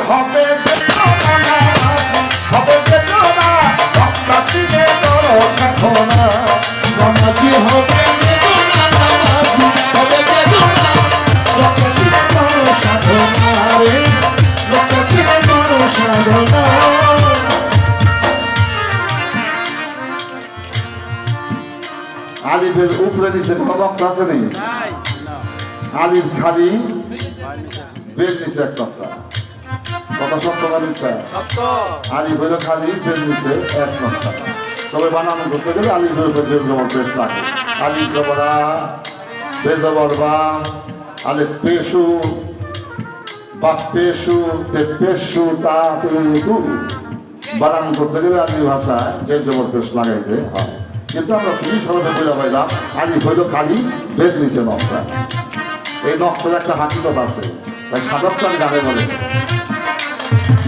হবে হবে বেদনা, রক্তাক্তি বেদনা। নামাজি হবে। আলিফের উপরে নিচে কোনো নকশা আছে নেই আলিফ খালি বেশ নিচে এক নকশা কথা সত্য মিথ্যা? আলিফ হলো খালি বেশ নিচে এক নকশা তবে বানানো করতে গেলে আলিফের উপরে যে জবর বেশ লাগে। আলিফ জবরা বেজবর বা আলিফ পেশু বা পেশু তে পেশু তা তু বানান করতে গেলে আরবি ভাষায় যে জবর পেশ লাগাইতে হয়। কিন্তু আমরা খুবই সরবে বোঝা পাইলাম আলিফ হইল কালি বেদ নিচে নকশা এই নকশার একটা হাকিকত আছে। তাই চান গানে বলে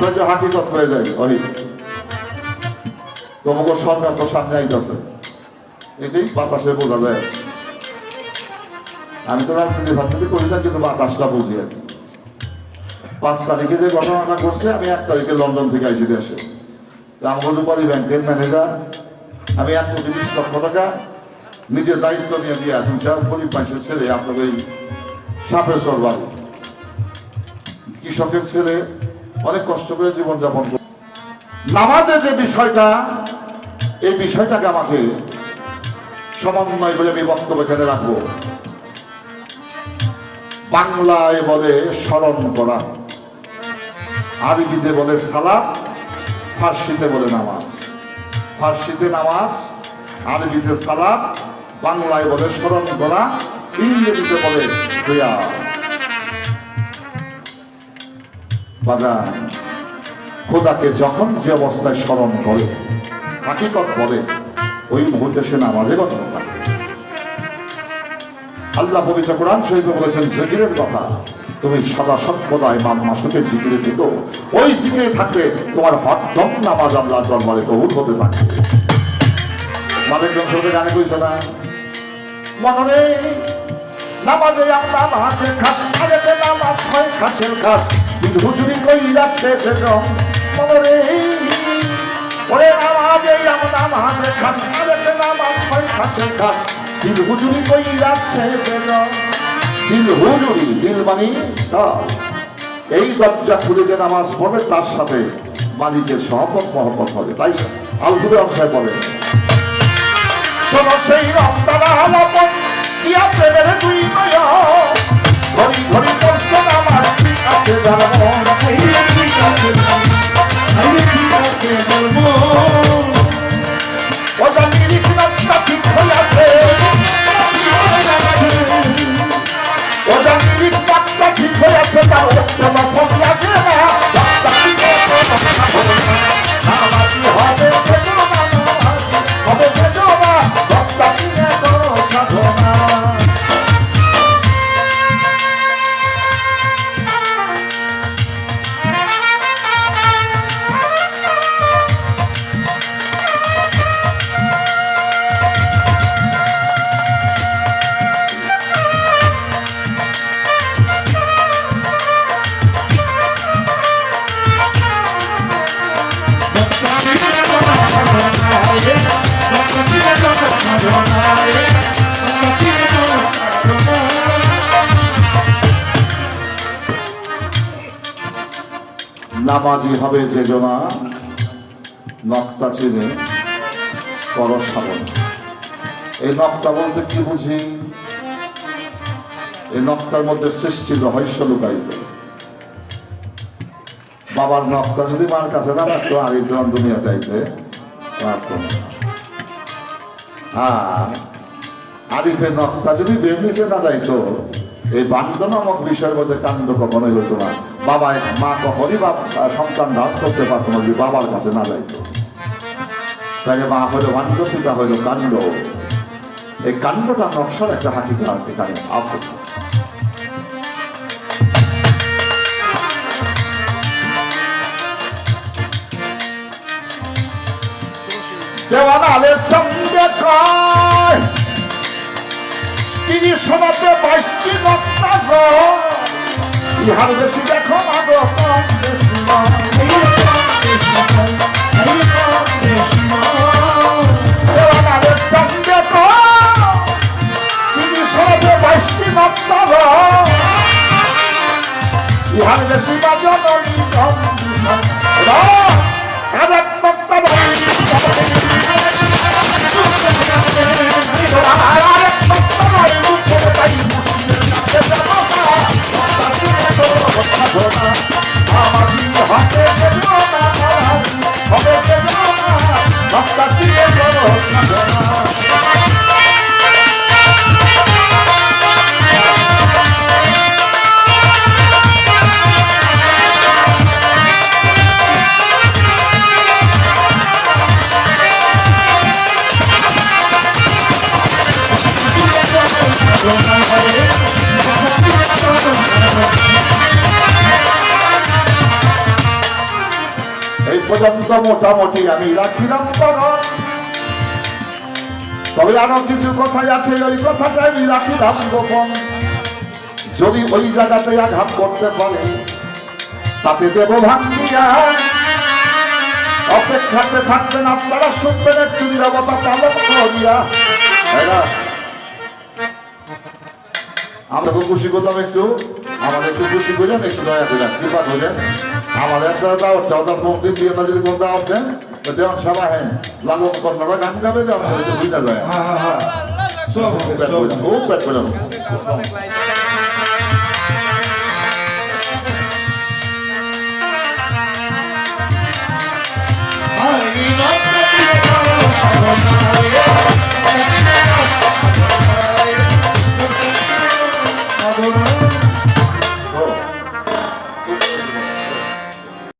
সহ্য হাকিকত হয়ে যায় ওই তোমাকে সরকার তো সামনে আইতেছে। এটাই বাতাসে বোঝা যায়। আমি তো রাজনীতি ফাজনীতি করি না কিন্তু বাতাসটা বুঝি আর পাঁচ তারিখে যে ঘটনাটা ঘটছে, আমি এক তারিখে লন্ডন থেকে আইসি দেশে। আমার ব্যাংকের ম্যানেজার, আমি এক কোটি বিশ লক্ষ টাকা নিজের দায়িত্ব নিয়ে দিয়া দুইটা গরিব মানুষের ছেলে, আপনার ওই সাপের সরবারি কৃষকের ছেলে অনেক কষ্ট করে জীবনযাপন করে নামাজের যে বিষয়টা, এই বিষয়টাকে আমাকে সমন্বয় করে আমি বক্তব্য এখানে রাখব। বাংলায় বলে স্মরণ করা, আরবিতে বলে সালাম ফার্সিতে বলে নামাজ। ফার্সিতে নামাজ, আরবিতে সালাম বাংলায় বলে স্মরণ করা, ইংরেজিতে বলে ক্রিয়া বাগান খোদাকে যখন যে অবস্থায় স্মরণ করে হাকিকত বলে? ওই মুহূর্তে সে নামাজে থাকে আল্লাহ পবিত্র কোরআন শরীফে বলেছেন, জিকিরের কথা। তুমি সদা সর্বদা ইমাম মাসুকের জিকিরে দিত ওই জিকিরে থাকলে তোমার হকদম নামাজ আল্লাহ দরবারে কবুল হতে থাকে মালিক জনসভে গানে কইছে না? মনে নামাজে আমরা মাঠে খাস নামাজ হয় খাসের খাস। হুজুরি কইরা সে রং মনে ওরে নামাজে আমরা মাঠে খাস আরেতে নামাজ হয় খাসের খাস দিল হুজুরি কইরা সে রং দিল হুজুরি দিল মানে। এই দরজা খুলে যে নামাজ পড়বে, তার সাথে মালিকের সহপত মহব্বত হবে তাই আলহুবে অংশায় শোনো সেই আমার I'm নামাজি হবে যে জনা নক্তা চিনে কর সাধনা এই নক্তা বলতে কি বুঝি? এই নক্তার মধ্যে সৃষ্টির রহস্য লুকাইত বাবার নক্তা যদি মার কাছে না রাখতো আরেকজন দুনিয়া চাইতে আর আরিফের নক্তা যদি বের নিচে না যাইতো, এই বান্ড নামক বিষয়ের মধ্যে কাণ্ড কখনোই হইতো না। বাবা মা কখনই বাপ সন্তান ধান করতে পারতো না, যদি বাবার কাছে না যাইতো। তাহলে মা হলো বান্ড পিতা হইল কাণ্ড। এই কাণ্ডটা নকশার একটা হাকিকা এখানে আছে। দেওয়ানালের সঙ্গে কয়, তিনি বাইশটি রক্তাগ ইহার বেশি দেখো না গো কম বেশি পর্যন্ত মোটামুটি আমি রাখিলাম তবে আরও কিছু কথাই আছে ওই আমি রাখিলাম গোপন যদি ওই জায়গাতে আঘাত করতে পারে তাতে দেব অপেক্ষাতে থাকবেন আপনারা শুনবেন একটু নিরাপত্তা পালন করিয়া আমরা তো খুশি করলাম একটু। আমাদের একটু খুশি করলেন একটু দয়া করে কৃপা করলেন আমাদের একটা দাও চৌদার মন্দির দিয়ে যদি কোন দাও দেন যেমন সভা হ্যাঁ। লালন কন্যারা গান গাবে যে আমরা বুঝা যায় হ্যাঁ হ্যাঁ হ্যাঁ। সব পেট সব